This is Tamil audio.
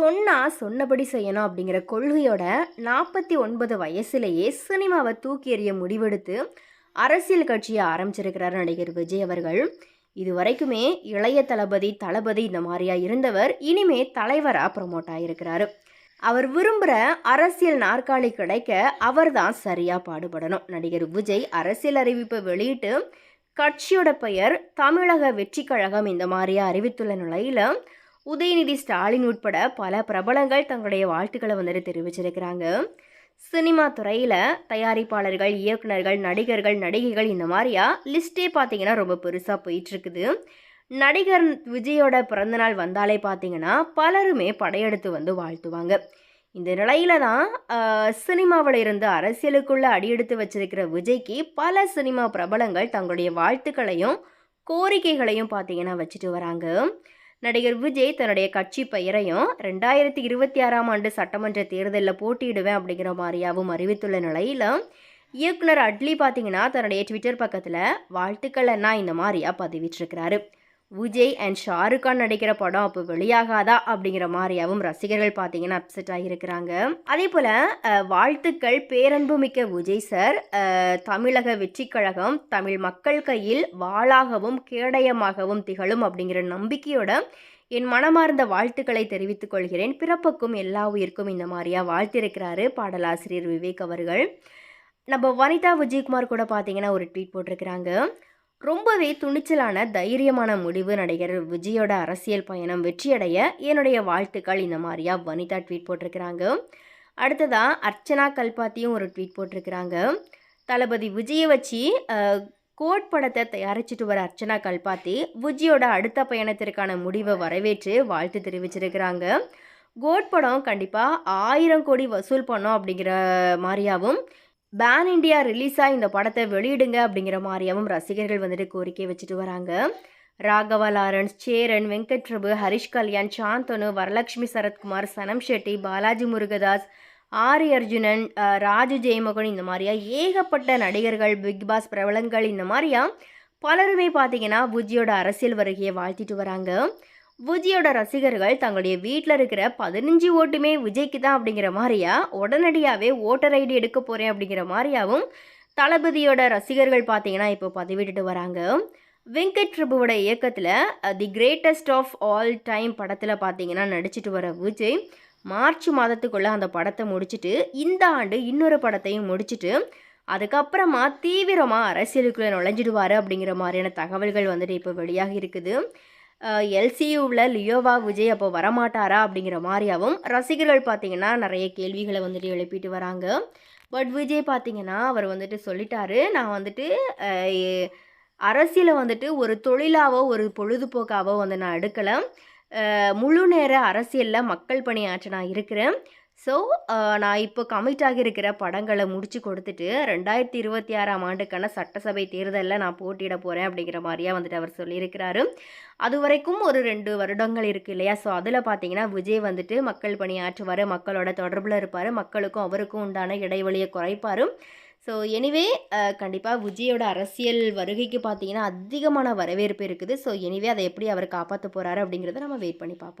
சொன்னால் சொன்னபடி செய்யணும் அப்படிங்கிற கொள்கையோட நாற்பத்தி ஒன்பது வயசுலேயே சினிமாவை தூக்கி எறிய முடிவெடுத்து அரசியல் கட்சியை ஆரம்பிச்சிருக்கிறார் நடிகர் விஜய் அவர்கள். இது வரைக்குமே இளைய தளபதி தளபதி இந்த மாதிரியா இருந்தவர் இனிமே தலைவராக ப்ரமோட் ஆகியிருக்கிறாரு அவர் விரும்புகிற அரசியல் நாற்காலி கிடைக்க அவர் தான் சரியாக பாடுபடணும். நடிகர் விஜய் அரசியல் அறிவிப்பை வெளியிட்டு கட்சியோட பெயர் தமிழக வெற்றி கழகம் இந்த மாதிரியா அறிவித்துள்ள நிலையில் உதயநிதி ஸ்டாலின் உட்பட பல பிரபலங்கள் தங்களுடைய வாழ்த்துக்களை வந்துட்டு தெரிவிச்சிருக்கிறாங்க. சினிமா துறையில் தயாரிப்பாளர்கள் இயக்குநர்கள் நடிகர்கள் நடிகைகள் இந்த மாதிரியா லிஸ்ட்டே பார்த்தீங்கன்னா ரொம்ப பெருசாக போயிட்டுருக்குது. நடிகர் விஜயோட பிறந்தநாள் வந்தாலே பார்த்தீங்கன்னா பலருமே படையெடுத்து வந்து வாழ்த்துவாங்க. இந்த நிலையில தான் சினிமாவில் இருந்து அரசியலுக்குள்ளே அடியெடுத்து வச்சிருக்கிற விஜய்க்கு பல சினிமா பிரபலங்கள் தங்களுடைய வாழ்த்துக்களையும் கோரிக்கைகளையும் பார்த்தீங்கன்னா வச்சுட்டு வராங்க. நடிகர் விஜய் தன்னுடைய கட்சி பெயரையும் ரெண்டாயிரத்தி இருபத்தி ஆறாம் ஆண்டு சட்டமன்ற தேர்தலில் போட்டியிடுவேன் அப்படிங்கிற மாதிரியாகவும் அறிவித்துள்ள நிலையில் இயக்குனர் அட்லி பார்த்தீங்கன்னா தன்னுடைய ட்விட்டர் பக்கத்தில் வாழ்த்துக்கள் என்ன இந்த மாதிரியா பதிவிட்டிருக்கிறாரு. விஜய் அண்ட் ஷாருக் கான் நடிக்கிற படம் அப்போ வெளியாகாதா அப்படிங்கிற மாதிரியாகவும் ரசிகர்கள் பார்த்தீங்கன்னா அப்செட் ஆகியிருக்கிறாங்க. அதே போல் வாழ்த்துக்கள் பேரன்பு மிக்க விஜய் சார் தமிழக வெற்றி கழகம் தமிழ் மக்கள் கையில் வாளாகவும் கேடயமாகவும் திகழும் அப்படிங்கிற நம்பிக்கையோட என் மனமார்ந்த வாழ்த்துக்களை தெரிவித்துக் கொள்கிறேன். பிறப்புக்கும் எல்லா உயிருக்கும் இந்த மாதிரியா வாழ்த்திருக்கிறாரு பாடலாசிரியர் விவேக் அவர்கள். நம்ம வனிதா விஜயகுமார் கூட பார்த்தீங்கன்னா ஒரு ட்வீட் போட்டிருக்கிறாங்க. ரொம்பவே துணிச்சலான தைரியமான முடிவு நடிகர் விஜயோட அரசியல் பயணம் வெற்றியடைய என்னுடைய வாழ்த்துக்கள். இந்த மாதிரியா வனிதா ட்வீட் போட்டிருக்கிறாங்க. அடுத்ததாக அர்ச்சனா கல்பாத்தியும் ஒரு ட்வீட் போட்டிருக்கிறாங்க. தளபதி விஜயை வச்சு கோட் படத்தை தயாரிச்சிட்டு வர அர்ச்சனா கல்பாத்தி விஜயோட அடுத்த பயணத்திற்கான முடிவை வரவேற்று வாழ்த்து தெரிவிச்சிருக்கிறாங்க. கோட் படம் கண்டிப்பாக ஆயிரம் கோடி வசூல் பண்ணோம் அப்படிங்கிற மாதிரியாகவும் பேன் இண்டியா ரிலீஸாக இந்த படத்தை வெளியிடுங்க அப்படிங்கிற மாதிரியாவும் ரசிகர்கள் வந்துட்டு கோரிக்கை வச்சுட்டு வராங்க. ராகவா லாரன்ஸ் சேரன் வெங்கட் பிரபு ஹரிஷ் கல்யாண் சாந்தனு வரலட்சுமி சரத்குமார் சனம் ஷெட்டி பாலாஜி முருகதாஸ் ஆரி அர்ஜுனன் ராஜு ஜெயமோகன் இந்த மாதிரியா ஏகப்பட்ட நடிகர்கள் பிக் பாஸ் பிரபலங்கள் இந்த மாதிரியா பலருமே பார்த்தீங்கன்னா புஜியோட அரசியல் வருகையை வாழ்த்திட்டு வராங்க. விஜயோட ரசிகர்கள் தங்களுடைய வீட்டில் இருக்கிற பதினஞ்சு ஓட்டுமே விஜய்க்கு தான் அப்படிங்கிற மாதிரியா? உடனடியாகவே ஓட்டர் ஐடி எடுக்க போகிறேன் அப்படிங்கிற மாதிரியாவும் தளபதியோட ரசிகர்கள் பார்த்தீங்கன்னா இப்போ பதிவிட்டுட்டு வராங்க. வெங்கட் பிரபுவோட இயக்கத்தில் the greatest of all time படத்தில் பார்த்தீங்கன்னா நடிச்சிட்டு வர விஜய் மார்ச் மாதத்துக்குள்ளே அந்த படத்தை முடிச்சுட்டு இந்த ஆண்டு இன்னொரு படத்தையும் முடிச்சுட்டு அதுக்கப்புறமா தீவிரமாக அரசியலுக்குள்ளே நுழைஞ்சிடுவார் அப்படிங்கிற மாதிரியான தகவல்கள் வந்துட்டு இப்போ வெளியாக இருக்குது. எல்சியூவில் லியோவா விஜய் அப்போ வரமாட்டாரா அப்படிங்கிற மாதிரியாகவும் ரசிகர்கள் பார்த்திங்கன்னா நிறைய கேள்விகளை வந்துட்டு எழுப்பிட்டு வராங்க. பட் விஜய் பார்த்திங்கன்னா அவர் வந்துட்டு சொல்லிட்டாரு நான் வந்துட்டு அரசியலை வந்துட்டு ஒரு தொழிலாவோ ஒரு பொழுதுபோக்காவோ வந்து நான் எடுக்கலை. முழு நேர அரசியலில் மக்கள் பணியாற்ற நான் இருக்கிறேன். ஸோ நான் இப்போ கமிட் ஆகியிருக்கிற படங்களை முடித்து கொடுத்துட்டு ரெண்டாயிரத்தி இருபத்தி ஆறாம் ஆண்டுக்கான சட்டசபை தேர்தலில் நான் போட்டியிட போகிறேன் அப்படிங்கிற மாதிரியாக வந்துட்டு அவர் சொல்லியிருக்கிறாரு. அது வரைக்கும் ஒரு ரெண்டு வருடங்கள் இருக்குது இல்லையா? ஸோ அதில் பார்த்தீங்கன்னா விஜய் வந்துட்டு மக்கள் பணியாற்றுவார் மக்களோட தொடர்பில் இருப்பார் மக்களுக்கும் அவருக்கும் உண்டான இடைவெளியை குறைப்பார். ஸோ எனிவே கண்டிப்பாக விஜயோட அரசியல் வருகைக்கு பார்த்தீங்கன்னா அதிகமான வரவேற்பு இருக்குது. ஸோ எனிவே அதை எப்படி அவர் காப்பாற்ற போகிறாரு அப்படிங்கிறத நம்ம வெயிட் பண்ணி பார்ப்போம்.